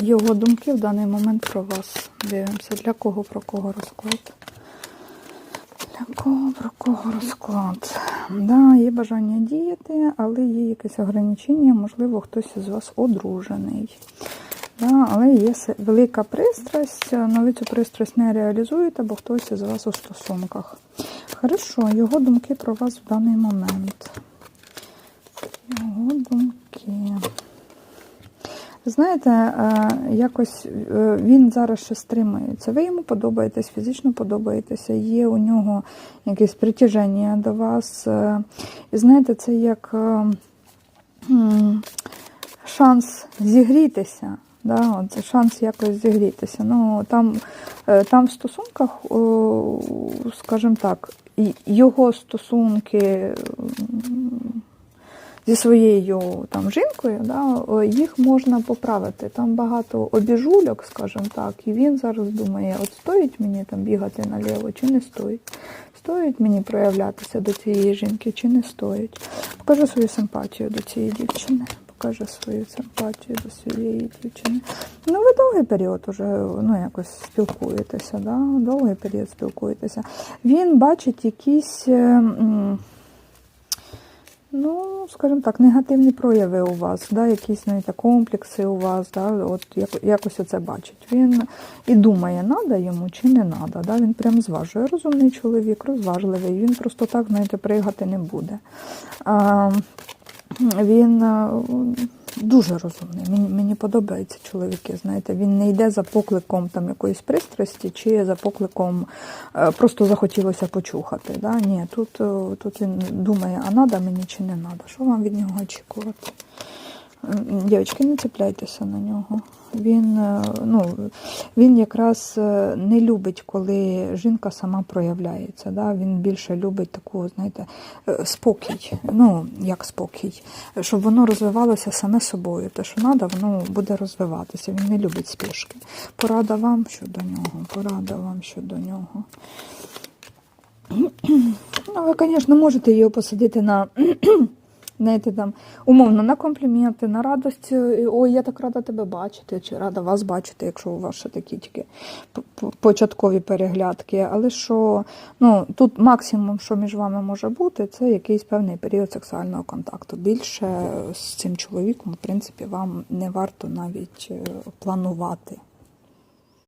його думки в даний момент про вас. Дивимося, для кого про кого розклад. Для кого про кого розклад? Да, є бажання діяти, але є якесь ограничення, можливо, хтось із вас одружений. Да, але є велика пристрасть, але цю пристрасть не реалізуєте, бо хтось із вас у стосунках. Хорошо, його думки про вас в даний момент. Його думки. Знаєте, е, якось е, він зараз ще стримується. Ви йому подобаєтесь, фізично подобаєтеся, є у нього якесь притяження до вас. е, І знаєте, це як шанс зігрітися. Да, це шанс якось зігрітися. Ну, там, там в стосунках, скажімо так, його стосунки зі своєю там жінкою, да, їх можна поправити. Там багато обіжульок, скажімо так, і він зараз думає, от стоїть мені там бігати наліво чи не стоїть. Стоїть мені проявлятися до цієї жінки чи не стоїть. Покажи свою симпатію до цієї дівчини. Покаже свою симпатію до цієї дівчини. Ну, ви довгий період уже ну, якось спілкуєтеся, да? довгий період спілкуєтеся. Він бачить якісь. Скажімо так, негативні прояви у вас, да, якісь навіть комплекси у вас, да, от як, якось оце бачить. Він і думає, надо йому чи не надо. Да, він прям зважує. Розумний чоловік, розважливий. Він просто так, знаєте, пригати не буде. А, він дуже розумний. Мені, мені подобаються чоловіки. Знаєте, він не йде за покликом там якоїсь пристрасті чи за покликом е, просто захотілося почухати. Да? Ні, тут, тут він думає, а надо мені чи не надо. Що вам від нього очікувати? Дівчатки, не цепляйтеся на нього. Він, е, ну, він якраз е, не любить, коли жінка сама проявляється. Да? Він більше любить таку, знаєте, е, спокій. Ну, як спокій, щоб воно розвивалося саме собою. Те, що треба, воно буде розвиватися. Він не любить спішки. Порада вам щодо нього. Порада вам щодо нього. Ну, ви, звісно, можете його посадити на. Знаєте, там, умовно, на компліменти, на радость. е, Ой, я так рада тебе бачити, чи рада вас бачити, якщо у вас ще такі тільки початкові переглядки. Але що ну, тут максимум, що між вами може бути, це якийсь певний період сексуального контакту. Більше з цим чоловіком, в принципі, вам не варто навіть е, планувати.